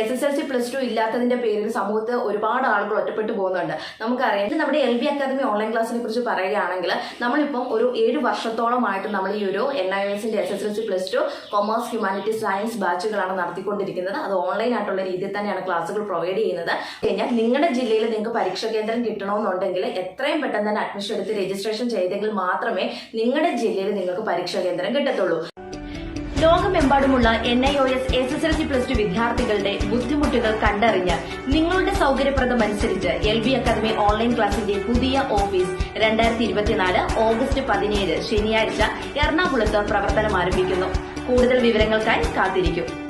S S L C plus two ഇല്ലാത്തതിന്റെ പേരിൽ സമൂഹത്ത് ഒരുപാട് ആളുകൾ ഒറ്റപ്പെട്ടു പോകുന്നുണ്ട്. നമുക്കറിയാം നമ്മുടെ എൽ ബി അക്കാദമി ഓൺലൈൻ ക്ലാസ്സിനെ കുറിച്ച് പറയുകയാണെങ്കിൽ നമ്മളിപ്പം ഒരു ഏഴ് വർഷത്തോളമായിട്ട് നമ്മൾ ഈ ഒരു എൻ ഐ എസിന്റെ S S L C plus two commerce humanity science ബാച്ചുകളാണ് നടത്തിക്കൊണ്ടിരിക്കുന്നത്. അത് ഓൺലൈൻ ആയിട്ടുള്ള രീതിയിൽ തന്നെയാണ് ക്ലാസ്സുകൾ പ്രൊവൈഡ് ചെയ്യുന്നത്. കഴിഞ്ഞാൽ നിങ്ങളുടെ ജില്ലയിൽ നിങ്ങൾക്ക് പരീക്ഷാ കേന്ദ്രം കിട്ടണമെന്നുണ്ടെങ്കിൽ എത്രയും പെട്ടെന്ന് തന്നെ അഡ്മിഷൻ എടുത്ത് രജിസ്ട്രേഷൻ ചെയ്തെങ്കിൽ മാത്രമേ നിങ്ങളുടെ ജില്ലയിൽ നിങ്ങൾക്ക് പരീക്ഷാ കേന്ദ്രം കിട്ടത്തുള്ളൂ. ലോകമെമ്പാടുമുള്ള N I O S S S L C plus two വിദ്യാർത്ഥികളുടെ ബുദ്ധിമുട്ടുകൾ കണ്ടറിഞ്ഞ് നിങ്ങളുടെ സൗകര്യപ്രദമനുസരിച്ച് എൽ ബി അക്കാദമി ഓൺലൈൻ ക്ലാസിന്റെ പുതിയ ഓഫീസ് രണ്ടായിരത്തി ഇരുപത്തിനാല് ഓഗസ്റ്റ് പതിനേഴ് ശനിയാഴ്ച എറണാകുളത്ത് പ്രവർത്തനം ആരംഭിക്കുന്നു കൂടുതൽ വിവരങ്ങൾക്കായി കാത്തിരിക്കും.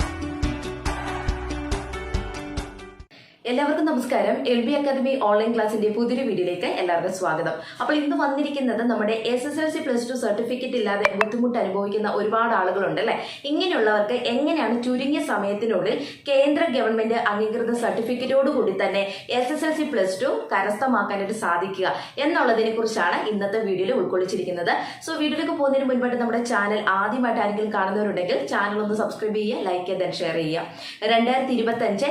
എല്ലാവർക്കും നമസ്കാരം. എൽ ബി അക്കാദമി ഓൺലൈൻ ക്ലാസിന്റെ പുതിയൊരു വീഡിയോയിലേക്ക് എല്ലാവർക്കും സ്വാഗതം. അപ്പോൾ ഇന്ന് വന്നിരിക്കുന്നത് നമ്മുടെ S S L C plus two certificate ഇല്ലാതെ ബുദ്ധിമുട്ട് അനുഭവിക്കുന്ന ഒരുപാട് ആളുകളുണ്ട് അല്ലെ? ഇങ്ങനെയുള്ളവർക്ക് എങ്ങനെയാണ് ചുരുങ്ങിയ സമയത്തിനുള്ളിൽ കേന്ദ്ര ഗവൺമെന്റ് അംഗീകൃത സർട്ടിഫിക്കറ്റോട് കൂടി തന്നെ S S L C plus two കരസ്ഥമാക്കാനായിട്ട് സാധിക്കുക എന്നുള്ളതിനെ കുറിച്ചാണ് ഇന്നത്തെ വീഡിയോയിൽ ഉൾക്കൊള്ളിച്ചിരിക്കുന്നത്. സോ വീഡിയോയിലേക്ക് പോകുന്നതിന് മുൻപായിട്ട് നമ്മുടെ ചാനൽ ആദ്യമായിട്ട് ആരെങ്കിലും കാണുന്നവരുണ്ടെങ്കിൽ ചാനൽ ഒന്ന് സബ്സ്ക്രൈബ് ചെയ്യുക ലൈക്ക് ചെയ്ത് ഷെയർ ചെയ്യുക. രണ്ടായിരത്തി ഇരുപത്തി അഞ്ച്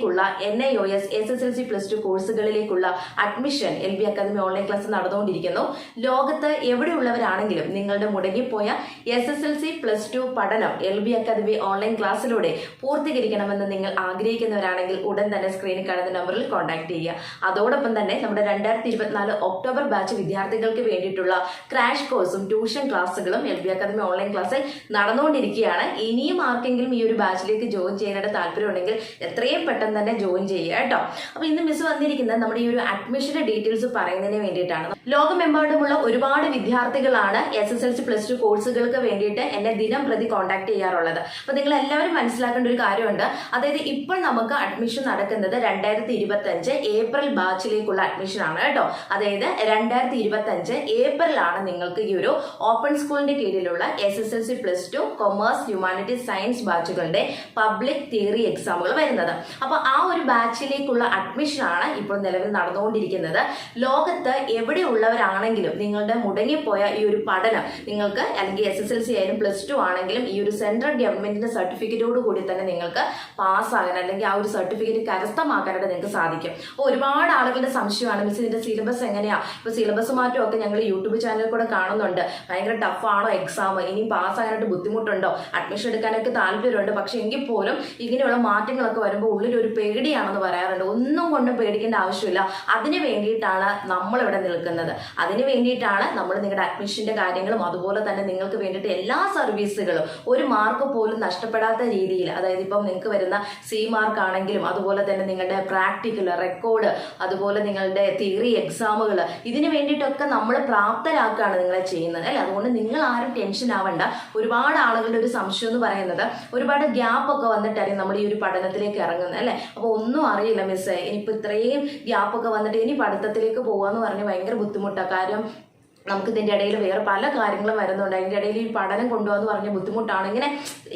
ബാച്ചിലേക്കുള്ള N I O S S S L C plus two കോഴ്സുകളിലേക്കുള്ള admission L B academy online class നടന്നുകൊണ്ടിരിക്കുന്നു. ലോകത്ത് എവിടെയുള്ളവരാണെങ്കിലും നിങ്ങളുടെ മുടങ്ങിപ്പോയ S S L C plus two പഠനം എൽ ബി അക്കാദമി ഓൺലൈൻ ക്ലാസ്സിലൂടെ പൂർത്തീകരിക്കണമെന്ന് നിങ്ങൾ ആഗ്രഹിക്കുന്നവരാണെങ്കിൽ ഉടൻ തന്നെ സ്ക്രീനിൽ കാണുന്ന നമ്പറിൽ കോൺടാക്ട് ചെയ്യുക. അതോടൊപ്പം തന്നെ നമ്മുടെ രണ്ടായിരത്തി ഇരുപത്തിനാല് ഒക്ടോബർ ബാച്ച് വിദ്യാർത്ഥികൾക്ക് വേണ്ടിയിട്ടുള്ള ക്രാഷ് കോഴ്സും ട്യൂഷൻ ക്ലാസ്സുകളും എൽ ബി അക്കാദമി ഓൺലൈൻ ക്ലാസ്സിൽ നടന്നുകൊണ്ടിരിക്കുകയാണ്. ഇനിയും ആർക്കെങ്കിലും ഈ ഒരു ബാച്ചിലേക്ക് ജോയിൻ ചെയ്യാനായിട്ട് താല്പര്യമുണ്ടെങ്കിൽ എത്രയും പെട്ടെന്ന് തന്നെ ജോയിൻ ചെയ്യുക കേട്ടോ. അപ്പൊ ഇന്ന് മിസ് വന്നിരിക്കുന്നത് നമ്മുടെ ഈ ഒരു അഡ്മിഷന്റെ ഡീറ്റെയിൽസ് പറയുന്നതിന് വേണ്ടിയിട്ടാണ്. ലോകമെമ്പാടുമുള്ള ഒരുപാട് വിദ്യാർത്ഥികളാണ് S S L C plus two കോഴ്സുകൾക്ക് വേണ്ടിയിട്ട് എന്നെ ദിനം പ്രതി കോൺടാക്ട് ചെയ്യാറുള്ളത്. അപ്പൊ നിങ്ങൾ എല്ലാവരും മനസ്സിലാക്കേണ്ട ഒരു കാര്യമുണ്ട്. അതായത് ഇപ്പോൾ നമുക്ക് അഡ്മിഷൻ നടക്കുന്നത് രണ്ടായിരത്തി ഇരുപത്തി അഞ്ച് ഏപ്രിൽ ബാച്ചിലേക്കുള്ള അഡ്മിഷൻ ആണ് കേട്ടോ. അതായത് രണ്ടായിരത്തി ഇരുപത്തി അഞ്ച് ഏപ്രിലാണ് നിങ്ങൾക്ക് ഈ ഒരു ഓപ്പൺ സ്കൂളിന്റെ കീഴിലുള്ള S S L C plus two commerce humanity science ബാച്ചുകളുടെ public theory എക്സാമുകൾ വരുന്നത്. അപ്പൊ ആ ഒരു ബാച്ചിലേക്കുള്ള അഡ്മിഷനാണ് ഇപ്പോൾ നിലവിൽ നടന്നുകൊണ്ടിരിക്കുന്നത്. ലോകത്ത് എവിടെയുള്ളവരാണെങ്കിലും നിങ്ങളുടെ മുടങ്ങിപ്പോയ ഈ ഒരു പഠനം നിങ്ങൾക്ക് അല്ലെങ്കിൽ എസ് എസ് എൽ സി ആയാലും പ്ലസ് ടു ആണെങ്കിലും ഈ ഒരു സെൻട്രൽ ഗവൺമെന്റിന്റെ സർട്ടിഫിക്കറ്റോട് കൂടി തന്നെ നിങ്ങൾക്ക് പാസ്സാകാൻ അല്ലെങ്കിൽ ആ ഒരു സർട്ടിഫിക്കറ്റ് കരസ്ഥമാക്കാനായിട്ട് നിങ്ങൾക്ക് സാധിക്കും. ഒരുപാട് ആളുകളുടെ സംശയമാണ് മിസ് ഇതിന്റെ സിലബസ് എങ്ങനെയാ? ഇപ്പൊ സിലബസ് മാറ്റം ഒക്കെ ഞങ്ങൾ യൂട്യൂബ് ചാനലിൽ കൂടെ കാണുന്നുണ്ട്. ഭയങ്കര ടഫാണോ എക്സാം ഇനി പാസ്സാകാനായിട്ട് ബുദ്ധിമുട്ടുണ്ടോ? അഡ്മിഷൻ എടുക്കാനൊക്കെ താല്പര്യമുണ്ട്. പക്ഷെ എങ്കിൽ പോലും ഇങ്ങനെയുള്ള മാറ്റങ്ങളൊക്കെ വരുമ്പോൾ ഉള്ളിൽ ഒരു പേടിയാണെന്ന് പറയാറുണ്ട്. ഒന്നും കൊണ്ടും പേടിക്കേണ്ട ആവശ്യമില്ല. അതിന് വേണ്ടിയിട്ടാണ് നമ്മളിവിടെ നിൽക്കുന്നത്. അതിന് വേണ്ടിയിട്ടാണ് നമ്മൾ നിങ്ങളുടെ അഡ്മിഷന്റെ കാര്യങ്ങളും അതുപോലെ തന്നെ നിങ്ങൾക്ക് വേണ്ടിയിട്ട് എല്ലാ സർവീസുകളും ഒരു മാർക്ക് പോലും നഷ്ടപ്പെടാത്ത രീതിയിൽ അതായത് ഇപ്പം നിങ്ങൾക്ക് വരുന്ന സി മാർക്ക് ആണെങ്കിലും അതുപോലെ തന്നെ നിങ്ങളുടെ പ്രാക്ടിക്കൽ റെക്കോർഡ് അതുപോലെ നിങ്ങളുടെ തിയറി എക്സാമുകൾ ഇതിന് വേണ്ടിയിട്ടൊക്കെ നമ്മൾ പ്രാപ്തരാക്കുകയാണ് നിങ്ങളെ ചെയ്യുന്നത്. അല്ലേ? അതുകൊണ്ട് നിങ്ങൾ ആരും ടെൻഷൻ ആവണ്ട. ഒരുപാട് ആളുകളുടെ ഒരു സംശയം എന്ന് പറയുന്നത് ഒരുപാട് ഗ്യാപ്പ് ഒക്കെ വന്നിട്ടായിരിക്കും നമ്മൾ ഈ ഒരു പഠനത്തിലേക്ക് ഇറങ്ങുന്നത്. അല്ലെ? അപ്പോൾ ഒന്നും അറിയില്ല മിസ്സേ ഇനിയിപ്പോൾ ഇത്രയും ഗ്യാപ്പൊക്കെ വന്നിട്ട് ഇനി പഠിത്തത്തിലേക്ക് പോവാന്ന് പറഞ്ഞ് ഭയങ്കര ബുദ്ധിമുട്ടാണ് കാര്യം നമുക്ക് ഇതിന്റെ ഇടയിൽ വേറെ പല കാര്യങ്ങളും വരുന്നുണ്ട്. അതിന്റെ ഇടയിൽ ഈ പഠനം കൊണ്ടുപോകാന്ന് പറഞ്ഞ ബുദ്ധിമുട്ടാണ്. ഇങ്ങനെ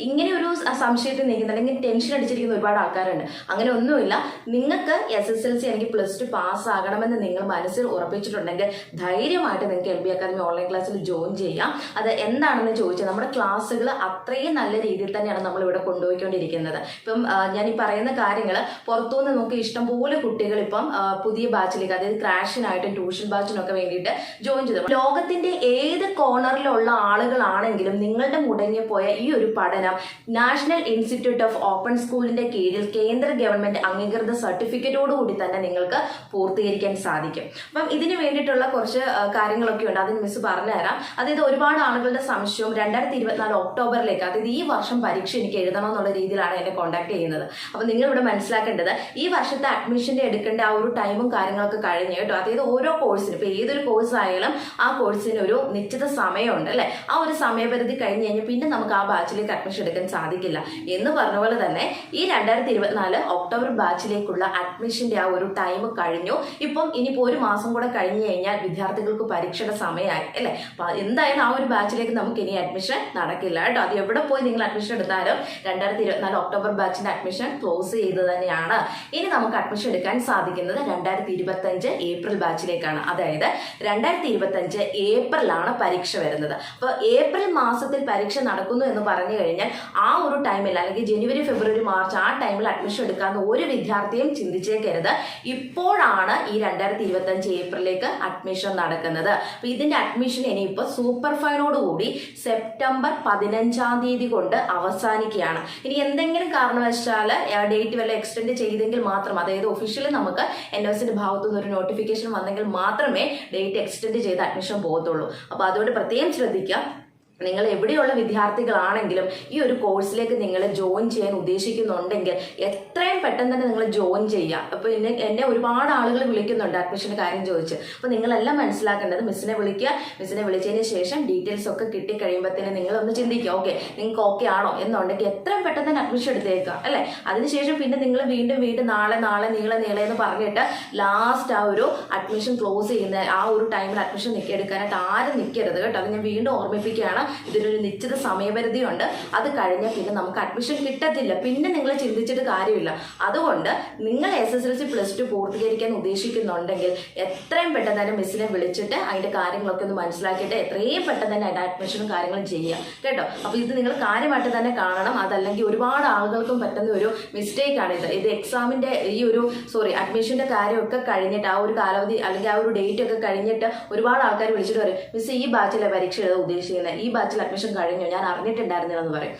ഇങ്ങനെ ഒരു സംശയത്തിൽ നിൽക്കുന്ന അല്ലെങ്കിൽ ടെൻഷൻ അടിച്ചിരിക്കുന്ന ഒരുപാട് ആൾക്കാരുണ്ട്. അങ്ങനെ ഒന്നുമില്ല. നിങ്ങൾക്ക് എസ് എസ് എൽ സി അല്ലെങ്കിൽ പ്ലസ് ടു പാസ് ആകണമെന്ന് നിങ്ങൾ മനസ്സിൽ ഉറപ്പിച്ചിട്ടുണ്ടെങ്കിൽ ധൈര്യമായിട്ട് നിങ്ങൾക്ക് എൽ ബി അക്കാദമി ഓൺലൈൻ ക്ലാസ്സിൽ ജോയിൻ ചെയ്യാം. അത് എന്താണെന്ന് ചോദിച്ചാൽ നമ്മുടെ ക്ലാസ്സുകൾ അത്രയും നല്ല രീതിയിൽ തന്നെയാണ് നമ്മൾ ഇവിടെ കൊണ്ടുപോയിക്കൊണ്ടിരിക്കുന്നത്. ഇപ്പം ഞാൻ ഈ പറയുന്ന കാര്യങ്ങൾ പുറത്തുനിന്ന് നമുക്ക് ഇഷ്ടംപോലെ കുട്ടികൾ ഇപ്പം പുതിയ ബാച്ചിലേക്ക് അതായത് ക്രാഷിനായിട്ടും ട്യൂഷൻ ബാച്ചിനൊക്കെ വേണ്ടിയിട്ട് ജോയിൻ ചെയ്തു. ലോകത്തിന്റെ ഏത് കോർണറിലുള്ള ആളുകളാണെങ്കിലും നിങ്ങളുടെ മുടങ്ങിപ്പോയ ഈ ഒരു പഠനം നാഷണൽ ഇൻസ്റ്റിറ്റ്യൂട്ട് ഓഫ് ഓപ്പൺ സ്കൂളിന്റെ കീഴിൽ കേന്ദ്ര ഗവൺമെന്റ് അംഗീകൃത സർട്ടിഫിക്കറ്റോട് കൂടി തന്നെ നിങ്ങൾക്ക് പൂർത്തീകരിക്കാൻ സാധിക്കും. അപ്പം ഇതിന് വേണ്ടിയിട്ടുള്ള കുറച്ച് കാര്യങ്ങളൊക്കെ ഉണ്ട്. അതിന് മിസ് പറഞ്ഞുതരാം. അതായത് ഒരുപാട് ആളുകളുടെ സംശയവും രണ്ടായിരത്തി ഇരുപത്തിനാല് ഒക്ടോബറിലേക്ക് അതായത് ഈ വർഷം പരീക്ഷ എനിക്ക് എഴുതണം എന്നുള്ള രീതിയിലാണ് എന്നെ കോൺടാക്ട് ചെയ്യുന്നത്. അപ്പം നിങ്ങൾ ഇവിടെ മനസ്സിലാക്കേണ്ടത് ഈ വർഷത്തെ അഡ്മിഷന്റെ എടുക്കേണ്ട ആ ഒരു ടൈമും കാര്യങ്ങളൊക്കെ കഴിഞ്ഞു കേട്ടോ. അതായത് ഓരോ കോഴ്സിനും ഇപ്പൊ ഏതൊരു കോഴ്സ് ആയാലും കോഴ്സിന് ഒരു നിശ്ചിത സമയമുണ്ട് അല്ലെ? ആ ഒരു സമയപരിധി കഴിഞ്ഞ് കഴിഞ്ഞാൽ പിന്നെ നമുക്ക് ആ ബാച്ചിലേക്ക് അഡ്മിഷൻ എടുക്കാൻ സാധിക്കില്ല. എന്ന് പറഞ്ഞ പോലെ തന്നെ ഈ രണ്ടായിരത്തി ഇരുപത്തിനാല് ഒക്ടോബർ ബാച്ചിലേക്കുള്ള അഡ്മിഷന്റെ ആ ഒരു ടൈം കഴിഞ്ഞു. ഇപ്പം ഇനിയിപ്പോൾ ഒരു മാസം കൂടെ കഴിഞ്ഞു കഴിഞ്ഞാൽ വിദ്യാർത്ഥികൾക്ക് പരീക്ഷയുടെ സമയമായി അല്ലെ? അപ്പൊ എന്തായാലും ആ ഒരു ബാച്ചിലേക്ക് നമുക്ക് ഇനി അഡ്മിഷൻ നടക്കില്ല കേട്ടോ. അത് എവിടെ പോയി നിങ്ങൾ അഡ്മിഷൻ എടുത്താലും രണ്ടായിരത്തി ഇരുപത്തിനാല് ഒക്ടോബർ ബാച്ചിന്റെ അഡ്മിഷൻ ക്ലോസ് ചെയ്ത് തന്നെയാണ്. ഇനി നമുക്ക് അഡ്മിഷൻ എടുക്കാൻ സാധിക്കുന്നത് രണ്ടായിരത്തി ഇരുപത്തി അഞ്ച് ഏപ്രിൽ ബാച്ചിലേക്കാണ് അതായത് രണ്ടായിരത്തി ഇരുപത്തി അഞ്ച് ഏപ്രിലാണ് പരീക്ഷ വരുന്നത്. അപ്പോൾ ഏപ്രിൽ മാസത്തിൽ പരീക്ഷ നടക്കുന്നു എന്ന് പറഞ്ഞു കഴിഞ്ഞാൽ ആ ഒരു ടൈമിൽ അല്ലെങ്കിൽ ജനുവരി ഫെബ്രുവരി മാർച്ച് ആ ടൈമിൽ അഡ്മിഷൻ എടുക്കാവുന്ന ഒരു വിദ്യാർത്ഥിയും ചിന്തിച്ചേക്കരുത്. ഇപ്പോഴാണ് ഈ രണ്ടായിരത്തി ഇരുപത്തി അഞ്ച് ഏപ്രിലേക്ക് അഡ്മിഷൻ നടക്കുന്നത്. അപ്പോൾ ഇതിന്റെ അഡ്മിഷൻ ഇനിയിപ്പോൾ സൂപ്പർ ഫൈനോട് കൂടി സെപ്റ്റംബർ പതിനഞ്ചാം തീയതി കൊണ്ട് അവസാനിക്കുകയാണ്. ഇനി എന്തെങ്കിലും കാരണവശാൽ ഡേറ്റ് വല്ല എക്സ്റ്റെൻഡ് ചെയ്തെങ്കിൽ മാത്രം അതായത് ഒഫീഷ്യലി നമുക്ക് എൻ എസിന്റെ ഭാഗത്തുനിന്ന് ഒരു നോട്ടിഫിക്കേഷൻ വന്നെങ്കിൽ മാത്രമേ ഡേറ്റ് എക്സ്റ്റെൻഡ് ചെയ്ത് അഡ്മിഷൻ പോകത്തുള്ളൂ അപ്പോൾ അതുകൊണ്ട് പ്രത്യേകം ശ്രദ്ധിക്കുക. നിങ്ങൾ എവിടെയുള്ള വിദ്യാർത്ഥികളാണെങ്കിലും ഈ ഒരു കോഴ്സിലേക്ക് നിങ്ങൾ ജോയിൻ ചെയ്യാൻ ഉദ്ദേശിക്കുന്നുണ്ടെങ്കിൽ എത്രയും പെട്ടെന്ന് തന്നെ നിങ്ങൾ ജോയിൻ ചെയ്യുക. അപ്പോൾ എന്നെ എന്നെ ഒരുപാട് ആളുകൾ വിളിക്കുന്നുണ്ട് അഡ്മിഷന്റെ കാര്യം ചോദിച്ച്. അപ്പോൾ നിങ്ങളെല്ലാം മനസ്സിലാക്കേണ്ടത് മിസ്സിനെ വിളിക്കുക. മിസ്സിനെ വിളിച്ചതിന് ശേഷം ഡീറ്റെയിൽസ് ഒക്കെ കിട്ടിക്കഴിയുമ്പോഴത്തേന് നിങ്ങളൊന്ന് ചിന്തിക്കുക. ഓക്കെ നിങ്ങൾക്ക് ഓക്കെ ആണോ എന്നുണ്ടെങ്കിൽ എത്രയും പെട്ടെന്ന് തന്നെ അഡ്മിഷൻ എടുത്തേക്കുക അല്ലേ? അതിനുശേഷം പിന്നെ നിങ്ങൾ വീണ്ടും വീണ്ടും നാളെ നാളെ നീളെ നീളെ എന്ന് പറഞ്ഞിട്ട് ലാസ്റ്റ് ആ ഒരു അഡ്മിഷൻ ക്ലോസ് ചെയ്യുന്ന ആ ഒരു ടൈമിൽ അഡ്മിഷൻ നിൽക്കെടുക്കാനായിട്ട് ആരും നിൽക്കരുത് കേട്ടോ. അത് ഞാൻ വീണ്ടും ഓർമ്മിപ്പിക്കുകയാണ്. ഇതിനൊരു നിശ്ചിത സമയപരിധിയുണ്ട്. അത് കഴിഞ്ഞാൽ പിന്നെ നമുക്ക് അഡ്മിഷൻ കിട്ടത്തില്ല. പിന്നെ നിങ്ങൾ ചിന്തിച്ചിട്ട് കാര്യമില്ല. അതുകൊണ്ട് നിങ്ങൾ S S L C plus two പൂർത്തീകരിക്കാൻ ഉദ്ദേശിക്കുന്നുണ്ടെങ്കിൽ എത്രയും പെട്ടെന്ന് തന്നെ മിസ്സിനെ വിളിച്ചിട്ട് അതിന്റെ കാര്യങ്ങളൊക്കെ ഒന്ന് മനസ്സിലാക്കിയിട്ട് എത്രയും പെട്ടെന്ന് തന്നെ അഡ്മിഷനും കാര്യങ്ങളും ചെയ്യുക. കേട്ടോ? അപ്പോൾ ഇത് നിങ്ങൾ കാര്യമായിട്ട് തന്നെ കാണണം. അതല്ലെങ്കിൽ ഒരുപാട് ആളുകൾക്കും പറ്റുന്ന ഒരു മിസ്റ്റേക്ക് ആണ് ഇത്. ഇത് എക്സാമിന്റെ ഈ ഒരു സോറി അഡ്മിഷന്റെ കാര്യമൊക്കെ കഴിഞ്ഞിട്ട് ആ ഒരു കാലാവധി അല്ലെങ്കിൽ ആ ഒരു ഡേറ്റ് ഒക്കെ കഴിഞ്ഞിട്ട് ഒരുപാട് ആൾക്കാർ വിളിച്ചിട്ട് പറയും മിസ് ഈ ബാച്ചിലെ പരീക്ഷ എഴുതാൻ ഉദ്ദേശിക്കുന്നത് ഈ ബാച്ചിൽ അഡ്മിഷൻ കഴിഞ്ഞു. ഞാൻ അറിഞ്ഞിട്ടുണ്ടായിരുന്നില്ല എന്ന് പറയും.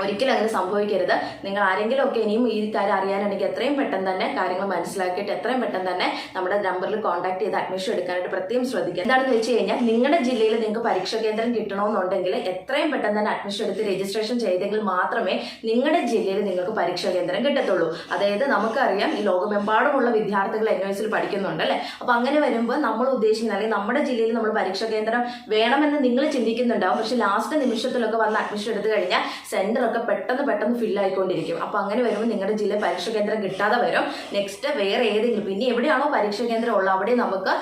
ഒരിക്കലും അങ്ങനെ സംഭവിക്കരുത്. നിങ്ങൾ ആരെങ്കിലും ഒക്കെ ഇനിയും ഈ കാര്യം അറിയാനുണ്ടെങ്കിൽ എത്രയും പെട്ടെന്ന് തന്നെ കാര്യങ്ങൾ മനസ്സിലാക്കിയിട്ട് എത്രയും പെട്ടെന്ന് തന്നെ നമ്മുടെ നമ്പറിൽ കോൺടാക്ട് ചെയ്ത് അഡ്മിഷൻ എടുക്കാനായിട്ട് പ്രത്യേകം ശ്രദ്ധിക്കുക. എന്താണെന്ന് വെച്ച് കഴിഞ്ഞാൽ നിങ്ങളുടെ ജില്ലയിൽ നിങ്ങൾക്ക് പരീക്ഷാ കേന്ദ്രം കിട്ടണമെന്നുണ്ടെങ്കിൽ എത്രയും പെട്ടെന്ന് തന്നെ അഡ്മിഷൻ എടുത്ത് രജിസ്ട്രേഷൻ ചെയ്തെങ്കിൽ മാത്രമേ നിങ്ങളുടെ ജില്ലയിൽ നിങ്ങൾക്ക് പരീക്ഷാ കേന്ദ്രം കിട്ടത്തുള്ളൂ. അതായത് നമുക്കറിയാം ഈ ലോകമെമ്പാടുമുള്ള വിദ്യാർത്ഥികൾ എൻ എസിൽ പഠിക്കുന്നുണ്ട് അല്ലേ? അപ്പോൾ അങ്ങനെ വരുമ്പോൾ നമ്മൾ ഉദ്ദേശിക്കുന്ന അല്ലെങ്കിൽ നമ്മുടെ ജില്ലയിൽ നമ്മൾ പരീക്ഷാ കേന്ദ്രം വേണമെന്ന് നിങ്ങൾ ചിന്തിക്കുന്നുണ്ടാവും. പക്ഷെ ലാസ്റ്റ് നിമിഷത്തിലൊക്കെ വന്ന് അഡ്മിഷൻ എടുത്തു കഴിഞ്ഞാൽ സെന്റർ ഒക്കെ പെട്ടെന്ന് പെട്ടെന്ന് ഫില്ല് ആയിക്കൊണ്ടിരിക്കും. അപ്പൊ അങ്ങനെ വരുമ്പോൾ നിങ്ങളുടെ ജില്ല പരീക്ഷ കേന്ദ്രം കിട്ടാതെ വരും. നെക്സ്റ്റ് വേറെ ഏതെങ്കിലും പിന്നെ എവിടെയാണോ പരീക്ഷാ കേന്ദ്രം ഉള്ളത് അവിടെ നമുക്ക്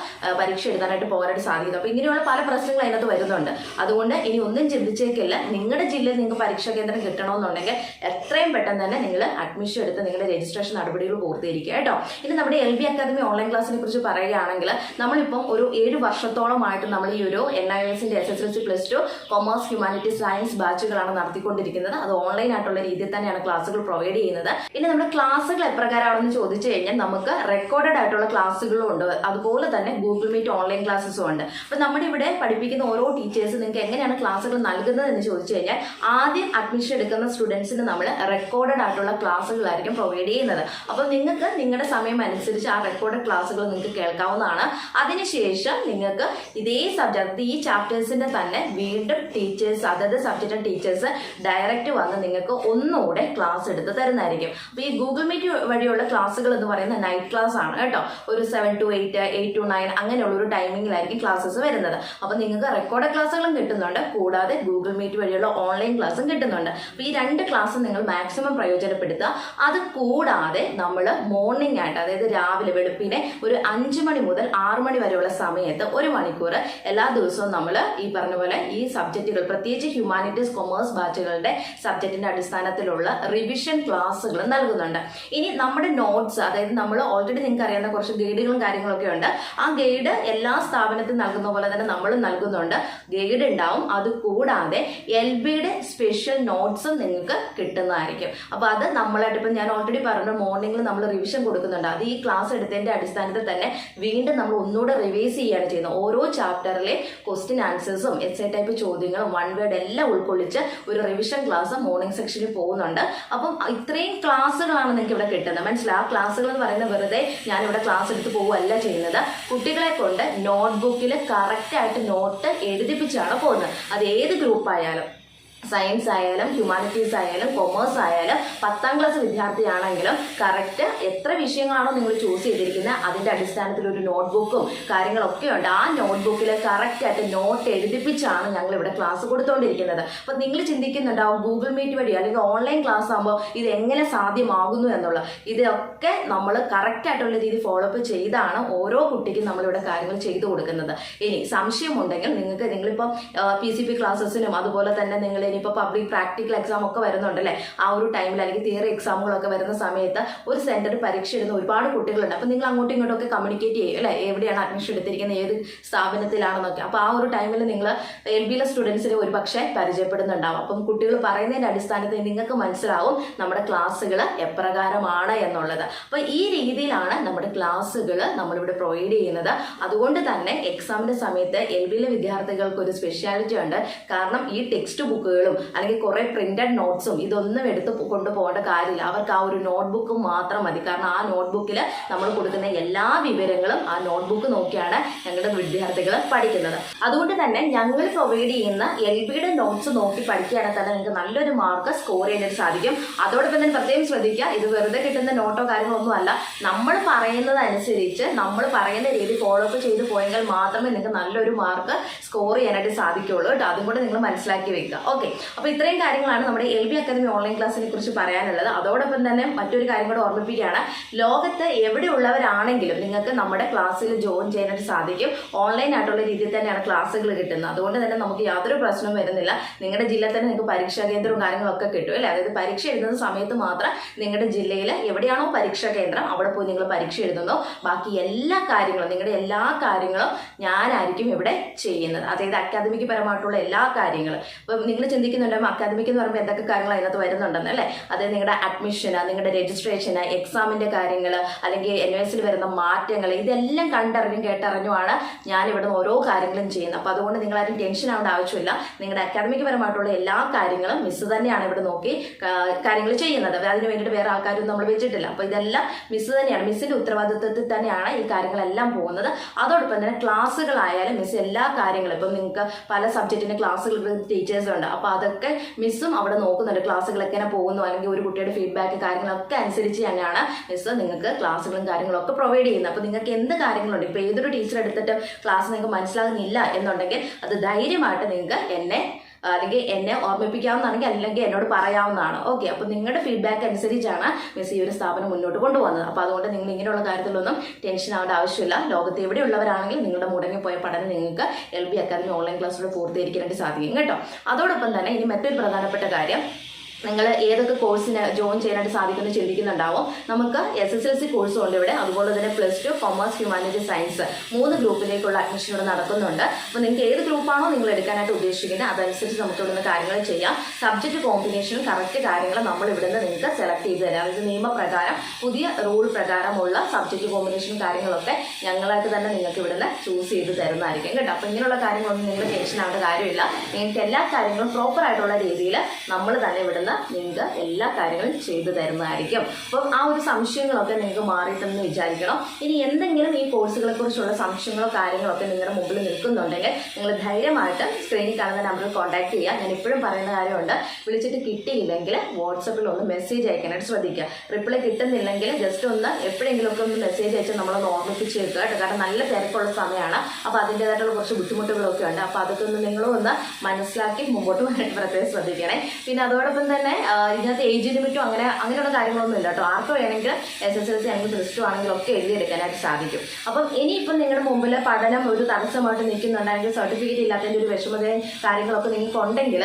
പരീക്ഷ എഴുതാനായിട്ട് പോകാനായിട്ട് സാധിക്കും അപ്പൊ ഇങ്ങനെയുള്ള പല പ്രശ്നങ്ങൾ അതിനകത്ത് വരുന്നുണ്ട്. അതുകൊണ്ട് ഇനി ഒന്നും ചിന്തിച്ചേക്കില്ല. നിങ്ങളുടെ ജില്ലയിൽ നിങ്ങൾക്ക് പരീക്ഷാ കേന്ദ്രം കിട്ടണമെന്നുണ്ടെങ്കിൽ എത്രയും പെട്ടെന്ന് തന്നെ നിങ്ങൾ അഡ്മിഷൻ എടുത്ത് നിങ്ങളുടെ രജിസ്ട്രേഷൻ നടപടികൾ പൂർത്തീകരിക്കുക കേട്ടോ. ഇനി നമ്മുടെ എൽ ബി അക്കാദമി ഓൺലൈൻ ക്ലാസ്സിനെ കുറിച്ച് പറയുകയാണെങ്കിൽ നമ്മളിപ്പം ഒരു ഏഴ് വർഷത്തോളമായിട്ട് നമ്മൾ ഈ ഒരു എൻ ഐ എസിന്റെ S S L C plus two commerce humanity science ബാച്ചുകളാണ് നടത്തിക്കൊണ്ടിരിക്കുന്നത്. അത് ഓൺലൈൻ ആയിട്ടുള്ള രീതിയിൽ തന്നെയാണ് ക്ലാസ്സുകൾ പ്രൊവൈഡ് ചെയ്യുന്നത്. പിന്നെ നമ്മുടെ ക്ലാസ്സുകൾ എപ്രകാരമാണെന്ന് ചോദിച്ചു കഴിഞ്ഞാൽ നമുക്ക് റെക്കോർഡഡ് ആയിട്ടുള്ള ക്ലാസ്സുകളും ഉണ്ട്. അതുപോലെ തന്നെ ഗൂഗിൾ മീറ്റ് ഓൺലൈൻ ക്ലാസ്സസും ഉണ്ട്. അപ്പൊ നമ്മുടെ ഇവിടെ പഠിപ്പിക്കുന്ന ഓരോ ടീച്ചേഴ്സ് നിങ്ങൾക്ക് എങ്ങനെയാണ് ക്ലാസ്സുകൾ നൽകുന്നത് എന്ന് ചോദിച്ചു കഴിഞ്ഞാൽ ആദ്യം അഡ്മിഷൻ എടുക്കുന്ന സ്റ്റുഡൻസിന് നമ്മൾ റെക്കോർഡഡ് ആയിട്ടുള്ള ക്ലാസ്സുകളായിരിക്കും പ്രൊവൈഡ് ചെയ്യുന്നത്. അപ്പോൾ നിങ്ങൾക്ക് നിങ്ങളുടെ സമയം അനുസരിച്ച് ആ റെക്കോർഡഡ് ക്ലാസ്സുകൾ നിങ്ങൾക്ക് കേൾക്കാവുന്നതാണ്. അതിനുശേഷം നിങ്ങൾക്ക് ഇതേ സബ്ജക്ട് ഈ ചാപ്റ്റേഴ്സിന്റെ തന്നെ വീണ്ടും ടീച്ചേഴ്സ് അതത് സബ്ജക്റ്റ് ടീച്ചേഴ്സ് ഡയറക്റ്റ് വന്ന് നിങ്ങൾക്ക് ഒന്നുകൂടെ ക്ലാസ് എടുത്ത് തരുന്നതായിരിക്കും. അപ്പോൾ ഈ ഗൂഗിൾ മീറ്റ് വഴിയുള്ള ക്ലാസ്സുകൾ എന്ന് പറയുന്നത് നൈറ്റ് ക്ലാസ് ആണ് കേട്ടോ. ഒരു seven two eight eight two nine അങ്ങനെയുള്ള ഒരു ടൈമിങ്ങിലായിരിക്കും ക്ലാസ്സസ് വരുന്നത്. അപ്പോൾ നിങ്ങൾക്ക് റെക്കോർഡ് ക്ലാസ്സുകളും കിട്ടുന്നുണ്ട്. കൂടാതെ ഗൂഗിൾ മീറ്റ് വഴിയുള്ള ഓൺലൈൻ ക്ലാസ്സും കിട്ടുന്നുണ്ട്. അപ്പോൾ ഈ രണ്ട് ക്ലാസ് നിങ്ങൾ മാക്സിമം പ്രയോജനപ്പെടുത്തുക. അത് കൂടാതെ നമ്മൾ മോർണിംഗ് ആയിട്ട് അതായത് രാവിലെ വെളുപ്പിനെ ഒരു അഞ്ച് മണി മുതൽ ആറ് മണി വരെയുള്ള സമയത്ത് ഒരു മണിക്കൂർ എല്ലാ ദിവസവും നമ്മൾ ഈ പറഞ്ഞ പോലെ ഈ സബ്ജക്റ്റുകൾ പ്രത്യേകിച്ച് ഹ്യൂമാനിറ്റീസ് കൊമേഴ്സ് ബാച്ചുകളുടെ സബ്ജക്റ്റിന്റെ അടിസ്ഥാനത്തിലുള്ള റിവിഷൻ ക്ലാസ്സുകൾ നൽകുന്നുണ്ട്. ഇനി നമ്മുടെ നോട്ട്സ് അതായത് നമ്മൾ ഓൾറെഡി നിങ്ങൾക്ക് അറിയാവുന്ന കുറച്ച് ഗൈഡുകളും കാര്യങ്ങളൊക്കെ ഉണ്ട്. ആ ഗൈഡ് എല്ലാ സ്ഥാപനത്തിനും നൽകുന്ന പോലെ തന്നെ നമ്മൾ നൽകുന്നുണ്ട്. ഗൈഡ് ഉണ്ടാവും. അത് കൂടാതെ എൽ ബിയുടെ സ്പെഷ്യൽ നോട്ട്സും നിങ്ങൾക്ക് കിട്ടുന്നതായിരിക്കും. അപ്പൊ അത് നമ്മളായിട്ട് ഇപ്പം ഞാൻ ഓൾറെഡി പറഞ്ഞു മോർണിംഗിൽ നമ്മൾ റിവിഷൻ കൊടുക്കുന്നുണ്ട്. അത് ഈ ക്ലാസ് എടുത്തതിന്റെ അടിസ്ഥാനത്തിൽ തന്നെ വീണ്ടും നമ്മൾ ഒന്നുകൂടെ റിവൈസ് ചെയ്യുകയാണ് ചെയ്യുന്നത്. ഓരോ ചാപ്റ്ററിലെ ക്വസ്റ്റ്യൻ ആൻസേഴ്സും എസ് എ ടൈപ്പ് ചോദ്യങ്ങളും വൺ വേർഡ് എല്ലാം ഉൾക്കൊള്ളിച്ച് ഒരു റിവിഷൻ ക്ലാസ് മോർണിംഗ് സെക്ഷനിൽ പോകുന്നുണ്ട്. അപ്പം ഇത്രയും ക്ലാസ്സുകളാണ് നിങ്ങൾക്ക് ഇവിടെ കിട്ടുന്നത്. മനസ്സിലായി? ആ ക്ലാസ്സുകൾ എന്ന് പറയുന്നത് വെറുതെ ഞാൻ ഇവിടെ ക്ലാസ് എടുത്ത് പോവുകയല്ല ചെയ്യുന്നത്. കുട്ടികളെ കൊണ്ട് നോട്ട്ബുക്കിൽ കറക്റ്റായിട്ട് നോട്ട് എഴുതിപ്പിച്ചാണ് പോകുന്നത്. അത് ഏത് ഗ്രൂപ്പ് ആയാലും. സയൻസ് ആയാലും ഹ്യൂമാനിറ്റീസ് ആയാലും കൊമേഴ്സ് ആയാലും പത്താം ക്ലാസ് വിദ്യാർത്ഥിയാണെങ്കിലും കറക്റ്റ് എത്ര വിഷയങ്ങളാണോ നിങ്ങൾ ചൂസ് ചെയ്തിരിക്കുന്നത് അതിന്റെ അടിസ്ഥാനത്തിൽ ഒരു നോട്ട്ബുക്കും കാര്യങ്ങളൊക്കെ ഉണ്ട്. ആ നോട്ട്ബുക്കിൽ കറക്റ്റായിട്ട് നോട്ട് എഴുതിപ്പിച്ചാണ് ഞങ്ങൾ ഇവിടെ ക്ലാസ് കൊടുത്തുകൊണ്ടിരിക്കുന്നത് അപ്പോൾ നിങ്ങൾ ചിന്തിക്കുന്നുണ്ടാവും ഗൂഗിൾ മീറ്റ് വഴി അല്ലെങ്കിൽ ഓൺലൈൻ ക്ലാസ് ആകുമ്പോൾ ഇത് എങ്ങനെ സാധ്യമാകുന്നു എന്നുള്ള ഇതൊക്കെ നമ്മൾ കറക്റ്റായിട്ടുള്ള രീതി ഫോളോ അപ്പ് ചെയ്താണ് ഓരോ കുട്ടിക്കും നമ്മളിവിടെ കാര്യങ്ങൾ ചെയ്തു കൊടുക്കുന്നത്. ഇനി സംശയമുണ്ടെങ്കിൽ നിങ്ങൾക്ക് നിങ്ങളിപ്പോൾ പി സി പി ക്ലാസ്സസിനും അതുപോലെ തന്നെ നിങ്ങൾ ഇനിയിപ്പോൾ പബ്ലിക് പ്രാക്ടിക്കൽ എക്സാം ഒക്കെ വരുന്നുണ്ടല്ലേ? ആ ഒരു ടൈമിൽ അല്ലെങ്കിൽ തിയറി എക്സാമുകളൊക്കെ വരുന്ന സമയത്ത് ഒരു സെന്ററിൽ പരീക്ഷ എഴുതുന്ന ഒരുപാട് കുട്ടികളുണ്ട്. അപ്പോൾ നിങ്ങൾ അങ്ങോട്ടും ഇങ്ങോട്ടും ഒക്കെ കമ്മ്യൂണിക്കേറ്റ് ചെയ്യും അല്ലേ? എവിടെയാണ് അഡ്മിഷൻ എടുത്തിരിക്കുന്നത് ഏത് സ്ഥാപനത്തിലാണെന്നൊക്കെ. അപ്പോൾ ആ ഒരു ടൈമിൽ നിങ്ങൾ എൽ ബിയിലെ സ്റ്റുഡൻസിനെ ഒരു പക്ഷേ പരിചയപ്പെടുന്നുണ്ടാവും. അപ്പം കുട്ടികൾ പറയുന്നതിന്റെ അടിസ്ഥാനത്തിൽ നിങ്ങൾക്ക് മനസ്സിലാവും നമ്മുടെ ക്ലാസ്സുകൾ എപ്രകാരമാണ് എന്നുള്ളത്. അപ്പോൾ ഈ രീതിയിലാണ് നമ്മുടെ ക്ലാസ്സുകൾ നമ്മളിവിടെ പ്രൊവൈഡ് ചെയ്യുന്നത്. അതുകൊണ്ട് തന്നെ എക്സാമിന്റെ സമയത്ത് എൽ ബിയിലെ വിദ്യാർത്ഥികൾക്ക് ഒരു സ്പെഷ്യാലിറ്റി ഉണ്ട്. കാരണം ഈ ടെക്സ്റ്റ് ബുക്കുകളും അല്ലെങ്കിൽ കുറെ പ്രിന്റഡ് നോട്ട്സും ഇതൊന്നും എടുത്ത് കൊണ്ടുപോകേണ്ട കാര്യമില്ല. അവർക്ക് ആ ഒരു നോട്ട്ബുക്ക് മാത്രം മതി. കാരണം ആ നോട്ട്ബുക്കിൽ നമ്മൾ കൊടുക്കുന്ന എല്ലാ വിവരങ്ങളും ആ നോട്ട്ബുക്ക് നോക്കിയാണ് ഞങ്ങളുടെ വിദ്യാർത്ഥികൾ പഠിക്കുന്നത്. അതുകൊണ്ട് തന്നെ ഞങ്ങൾ പ്രൊവൈഡ് ചെയ്യുന്ന എൽ ബിയുടെ നോട്ട്സ് നോക്കി പഠിക്കുകയാണെങ്കിൽ തന്നെ നിങ്ങൾക്ക് നല്ലൊരു മാർക്ക് സ്കോർ ചെയ്യാനായിട്ട് സാധിക്കും. അതോടൊപ്പം തന്നെ പ്രത്യേകം ശ്രദ്ധിക്കുക ഇത് വെറുതെ കിട്ടുന്ന നോട്ടോ കാര്യങ്ങളൊന്നും അല്ല. നമ്മൾ പറയുന്നതനുസരിച്ച് നമ്മൾ പറയുന്ന രീതി ഫോളോ അപ്പ് ചെയ്ത് പോയെങ്കിൽ മാത്രമേ നിങ്ങൾക്ക് നല്ലൊരു മാർക്ക് സ്കോർ ചെയ്യാനായിട്ട് സാധിക്കുള്ളൂ കേട്ടോ. അതും കൂടെ നിങ്ങൾ മനസ്സിലാക്കി വെക്കുക. ഓക്കെ അപ്പോൾ ഇത്രയും കാര്യങ്ങളാണ് നമ്മുടെ എൽ ബി അക്കാദമി ഓൺലൈൻ ക്ലാസ്സിനെ കുറിച്ച് പറയാനുള്ളത്. അതോടൊപ്പം തന്നെ മറ്റൊരു കാര്യം കൂടെ ഓർമ്മിപ്പിക്കുകയാണ്. ലോകത്ത് എവിടെയുള്ളവരാണെങ്കിലും നിങ്ങൾക്ക് നമ്മുടെ ക്ലാസ്സിൽ ജോയിൻ ചെയ്യാനായിട്ട് സാധിക്കും. ഓൺലൈൻ ആയിട്ടുള്ള രീതിയിൽ തന്നെയാണ് ക്ലാസ്സുകൾ കിട്ടുന്നത്. അതുകൊണ്ട് തന്നെ നമുക്ക് യാതൊരു പ്രശ്നവും വരുന്നില്ല. നിങ്ങളുടെ ജില്ലയിൽ തന്നെ നിങ്ങൾക്ക് പരീക്ഷാ കേന്ദ്രവും കാര്യങ്ങളൊക്കെ കിട്ടും അല്ലേ? അതായത് പരീക്ഷ എഴുതുന്ന സമയത്ത് മാത്രം നിങ്ങളുടെ ജില്ലയിൽ എവിടെയാണോ പരീക്ഷാ കേന്ദ്രം അവിടെ പോയി നിങ്ങൾ പരീക്ഷ എഴുതുന്നു. ബാക്കി എല്ലാ കാര്യങ്ങളും നിങ്ങളുടെ എല്ലാ കാര്യങ്ങളും ഞാനായിരിക്കും ഇവിടെ ചെയ്യുന്നത്. അതായത് അക്കാദമിക് പരമായിട്ടുള്ള എല്ലാ കാര്യങ്ങളും. ഇപ്പം നിങ്ങൾ ചിന്തിക്കുന്നുണ്ടാവും അക്കാദമിക് എന്ന് പറയുമ്പോൾ എന്തൊക്കെ കാര്യങ്ങൾ അതിനകത്ത് വരുന്നുണ്ടെന്ന് അല്ലേ? അതായത് നിങ്ങളുടെ അഡ്മിഷന് നിങ്ങളുടെ രജിസ്ട്രേഷന് എക്സാമിന്റെ കാര്യങ്ങൾ അല്ലെങ്കിൽ എൻ എസിൽ വരുന്ന മാറ്റങ്ങൾ ഇതെല്ലാം കണ്ടറിഞ്ഞും കേട്ടറിഞ്ഞുമാണ് ഞാൻ ഇവിടെ നിന്ന് ഓരോ കാര്യങ്ങളും ചെയ്യുന്നത്. അപ്പോൾ അതുകൊണ്ട് നിങ്ങൾ ആരും ടെൻഷൻ ആവേണ്ട ആവശ്യമില്ല. നിങ്ങളുടെ അക്കാദമിക് പരമായിട്ടുള്ള എല്ലാ കാര്യങ്ങളും മിസ് തന്നെയാണ് ഇവിടെ നോക്കി കാര്യങ്ങൾ ചെയ്യുന്നത്. അതിന് വേണ്ടിയിട്ട് വേറെ ആൾക്കാരും നമ്മൾ വെച്ചിട്ടില്ല. അപ്പോൾ ഇതെല്ലാം മിസ് തന്നെയാണ്. മിസ്സിന്റെ ഉത്തരവാദിത്വത്തിൽ തന്നെയാണ് ഈ കാര്യങ്ങളെല്ലാം പോകുന്നത്. അതോടൊപ്പം തന്നെ ക്ലാസ്സുകളായാലും മിസ് എല്ലാ കാര്യങ്ങളും. ഇപ്പം നിങ്ങൾക്ക് പല സബ്ജക്റ്റിന്റെ ക്ലാസ്സുകൾ ടീച്ചേഴ്സ് ഉണ്ട്. അപ്പോൾ അതൊക്കെ മിസ്സും അവിടെ നോക്കുന്നുണ്ട്. ക്ലാസ്സുകൾ എങ്ങനെ പോകുന്നു? അല്ലെങ്കിൽ ഒരു കുട്ടിയുടെ ഫീഡ്ബാക്ക് കാര്യങ്ങളൊക്കെ അനുസരിച്ച് തന്നെയാണ് മിസ്സ് നിങ്ങൾക്ക് ക്ലാസ്സുകളും കാര്യങ്ങളൊക്കെ പ്രൊവൈഡ് ചെയ്യുന്നത്. അപ്പോൾ നിങ്ങൾക്ക് എന്ത് കാര്യങ്ങളുണ്ട്? ഇപ്പോൾ ഏതൊരു ടീച്ചർ എടുത്തിട്ട് ക്ലാസ് നിങ്ങൾക്ക് മനസ്സിലാകുന്നില്ല എന്നുണ്ടെങ്കിൽ അത് ധൈര്യമായിട്ട് നിങ്ങൾക്ക് എന്നെ അല്ലെങ്കിൽ എന്നെ ഓർമ്മിപ്പിക്കാവുന്നതാണെങ്കിൽ അല്ലെങ്കിൽ എന്നോട് പറയാവുന്നതാണ്. ഓക്കെ അപ്പോൾ നിങ്ങളുടെ ഫീഡ്ബാക്ക് അനുസരിച്ചാണ് മിസ് ഈ ഒരു സ്ഥാപനം മുന്നോട്ട് കൊണ്ടുപോകുന്നത്. അപ്പോൾ അതുകൊണ്ട് നിങ്ങൾ ഇങ്ങനെയുള്ള കാര്യത്തിലൊന്നും ടെൻഷൻ ആവേണ്ട ആവശ്യമില്ല. ലോകത്ത് എവിടെയുള്ളവരാണെങ്കിൽ നിങ്ങളുടെ മുടങ്ങിപ്പോയ പഠനം നിങ്ങൾക്ക് എൽ ബി അക്കാദമി ഓൺലൈൻ ക്ലാസ്സിലൂടെ പൂർത്തീകരിക്കാനായിട്ട് സാധിക്കും കേട്ടോ. അതോടൊപ്പം തന്നെ ഇനി മറ്റൊരു പ്രധാനപ്പെട്ട കാര്യം നിങ്ങൾ ഏതൊക്കെ കോഴ്സിന് ജോയിൻ ചെയ്യാനായിട്ട് സാധിക്കുമെന്ന് ചിന്തിക്കുന്നുണ്ടാവും. നമുക്ക് എസ് എസ് എൽ സി കോഴ്സും ഉണ്ട് ഇവിടെ. അതുപോലെ തന്നെ plus two commerce humanity science മൂന്ന് ഗ്രൂപ്പിലേക്കുള്ള അഡ്മിഷൻ ഇവിടെ നടക്കുന്നുണ്ട്. അപ്പോൾ നിങ്ങൾക്ക് ഏത് ഗ്രൂപ്പാണോ നിങ്ങൾ എടുക്കാനായിട്ട് ഉദ്ദേശിക്കുന്നത് അതനുസരിച്ച് നമുക്ക് ഇവിടുന്ന് കാര്യങ്ങൾ ചെയ്യാം. സബ്ജക്റ്റ് കോമ്പിനേഷൻ കറക്റ്റ് കാര്യങ്ങൾ നമ്മൾ ഇവിടുന്ന് നിങ്ങൾക്ക് സെലക്ട് ചെയ്ത് തരാം. അതായത് നിയമപ്രകാരം പുതിയ റൂൾ പ്രകാരമുള്ള സബ്ജക്റ്റ് കോമ്പിനേഷൻ കാര്യങ്ങളൊക്കെ ഞങ്ങളായിട്ട് തന്നെ നിങ്ങൾക്ക് ഇവിടുന്ന് ചൂസ് ചെയ്ത് തരുന്നതായിരിക്കും കേട്ടോ. അപ്പോൾ ഇങ്ങനെയുള്ള കാര്യങ്ങളൊന്നും നിങ്ങൾ ടെൻഷൻ ആവേണ്ട കാര്യമില്ല. നിങ്ങൾക്ക് എല്ലാ കാര്യങ്ങളും പ്രോപ്പർ ആയിട്ടുള്ള രീതിയിൽ നമ്മൾ തന്നെ ഇവിടുന്ന് നിങ്ങൾക്ക് എല്ലാ കാര്യങ്ങളും ചെയ്തു തരുന്നതായിരിക്കും. അപ്പം ആ ഒരു സംശയങ്ങളൊക്കെ നിങ്ങൾക്ക് മാറിയിട്ടെന്ന് വിചാരിക്കണം. ഇനി എന്തെങ്കിലും ഈ കോഴ്സുകളെ കുറിച്ചുള്ള സംശയങ്ങളോ കാര്യങ്ങളോ ഒക്കെ നിങ്ങളുടെ മുമ്പിൽ നിൽക്കുന്നുണ്ടെങ്കിൽ നിങ്ങൾ ധൈര്യമായിട്ട് സ്ക്രീനിൽ കാണുന്ന നമ്പറിൽ കോൺടാക്ട് ചെയ്യുക. ഞാൻ ഇപ്പോഴും പറയുന്ന കാര്യമുണ്ട്. വിളിച്ചിട്ട് കിട്ടിയില്ലെങ്കിൽ വാട്സപ്പിൽ ഒന്ന് മെസ്സേജ് അയക്കാനായിട്ട് ശ്രദ്ധിക്കുക. റിപ്ലൈ കിട്ടുന്നില്ലെങ്കിൽ ജസ്റ്റ് ഒന്ന് എപ്പോഴെങ്കിലും ഒക്കെ ഒന്ന് മെസ്സേജ് അയച്ച് നമ്മളൊന്ന് ഓർമ്മിപ്പിച്ച് വെക്കുക കേട്ടോ. കാരണം നല്ല തിരക്കുള്ള സമയമാണ്. അപ്പോൾ അതിന്റേതായിട്ടുള്ള കുറച്ച് ബുദ്ധിമുട്ടുകളൊക്കെ ഉണ്ട്. അപ്പോൾ അതൊക്കെ ഒന്ന് നിങ്ങളും ഒന്ന് മനസ്സിലാക്കി മുമ്പോട്ട് പോകാനായിട്ട് പ്രത്യേകം ശ്രദ്ധിക്കണേ. പിന്നെ അതോടൊപ്പം തന്നെ ആ, ഇതിനകത്ത് ഏജ് ലിമിറ്റും അങ്ങനെ അങ്ങനെയുള്ള കാര്യങ്ങളൊന്നും ഇല്ല കേട്ടോ. ആർക്ക് വേണമെങ്കിൽ എസ് എസ് എൽ സി അല്ലെങ്കിൽ പ്ലസ് ടു ആണെങ്കിലും ഒക്കെ എഴുതിയെടുക്കാനായിട്ട് സാധിക്കും. അപ്പം ഇനിയിപ്പം നിങ്ങളുടെ മുമ്പിൽ പഠനം ഒരു തടസ്സമായിട്ട് നിൽക്കുന്നുണ്ടെങ്കിൽ സർട്ടിഫിക്കറ്റ് ഇല്ലാത്തതിന്റെ ഒരു വിഷമതയും കാര്യങ്ങളൊക്കെ നിങ്ങൾക്ക് ഉണ്ടെങ്കിൽ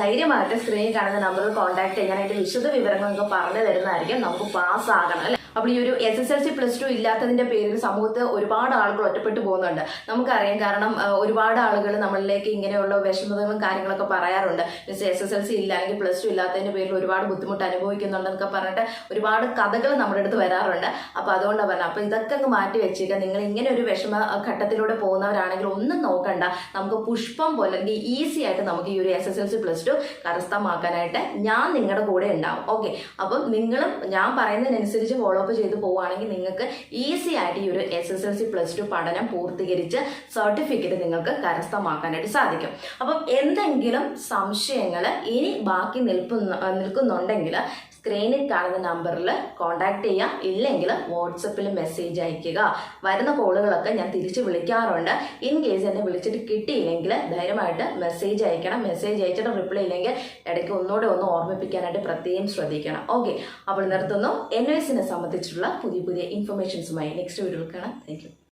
ധൈര്യമായിട്ട് സ്ക്രീനിൽ കാണുന്ന നമ്പറിൽ കോൺടാക്ട് ചെയ്യാനായിട്ട് വിശദ വിവരങ്ങൾ നിങ്ങൾക്ക് പറഞ്ഞു തരുന്നതായിരിക്കും. നമുക്ക് പാസ് ആകണം അല്ലേ? അപ്പോൾ ഈ ഒരു S S L C plus two ഇല്ലാത്തതിന്റെ പേരിൽ സമൂഹത്ത് ഒരുപാട് ആളുകൾ ഒറ്റപ്പെട്ടു പോകുന്നുണ്ട്. നമുക്കറിയാം കാരണം ഒരുപാട് ആളുകൾ നമ്മളിലേക്ക് ഇങ്ങനെയുള്ള വിഷമതകളും കാര്യങ്ങളൊക്കെ പറയാറുണ്ട്. Means S S L C ഇല്ല അല്ലെങ്കിൽ പ്ലസ് ടു ഇല്ലാത്തതിന്റെ പേരിൽ ഒരുപാട് ബുദ്ധിമുട്ട് അനുഭവിക്കുന്നുണ്ടെന്നൊക്കെ പറഞ്ഞിട്ട് ഒരുപാട് കഥകൾ നമ്മുടെ അടുത്ത് വരാറുണ്ട്. അപ്പോൾ അതുകൊണ്ടാണ് പറഞ്ഞത്. അപ്പോൾ ഇതൊക്കെ അങ്ങ് മാറ്റി വെച്ചേക്കുക നിങ്ങൾ ഇങ്ങനെ ഒരു വിഷമ ഘട്ടത്തിലൂടെ പോകുന്നവരാണെങ്കിൽ ഒന്നും നോക്കണ്ട. നമുക്ക് പുഷ്പം പോലെ അല്ലെങ്കിൽ ഈസി ആയിട്ട് നമുക്ക് ഈ ഒരു S S L C plus two കരസ്ഥമാക്കാനായിട്ട് ഞാൻ നിങ്ങളുടെ കൂടെ ഉണ്ടാവും. ഓക്കെ അപ്പം നിങ്ങളും ഞാൻ പറയുന്നതിനനുസരിച്ച് ഫോളോ അപ്പ് ചെയ്ത് പോവുകയാണെങ്കിൽ നിങ്ങൾക്ക് ഈസി ആയിട്ട് ഈ ഒരു S S L C plus two പഠനം പൂർത്തീകരിച്ച് സർട്ടിഫിക്കറ്റ് നിങ്ങൾക്ക് കരസ്ഥമാക്കാനായിട്ട് സാധിക്കും. അപ്പം എന്തെങ്കിലും സംശയങ്ങൾ ഇനി ബാക്കി നിൽക്കുന്ന നിൽക്കുന്നുണ്ടെങ്കിൽ സ്ക്രീനിൽ കാണുന്ന നമ്പറിൽ കോൺടാക്ട് ചെയ്യാം. ഇല്ലെങ്കിൽ വാട്സപ്പിൽ മെസ്സേജ് അയയ്ക്കുക. വരുന്ന കോളുകളൊക്കെ ഞാൻ തിരിച്ച് വിളിക്കാറുണ്ട്. ഇൻ കേസ് എന്നെ വിളിച്ചിട്ട് കിട്ടിയില്ലെങ്കിൽ ധൈര്യമായിട്ട് മെസ്സേജ് അയക്കണം മെസ്സേജ് അയച്ചിട്ട് റിപ്ലൈ ഇല്ലെങ്കിൽ ഇടയ്ക്ക് ഒന്നുകൂടെ ഒന്ന് ഓർമ്മിപ്പിക്കാനായിട്ട് പ്രത്യേകം ശ്രദ്ധിക്കണം. ഓക്കെ അപ്പോൾ നിർത്തുന്നു. എൻ എസിനെ സംബന്ധിച്ചുള്ള പുതിയ പുതിയ ഇൻഫർമേഷൻസുമായി നെക്സ്റ്റ് വീഡിയോ കാണാം. താങ്ക്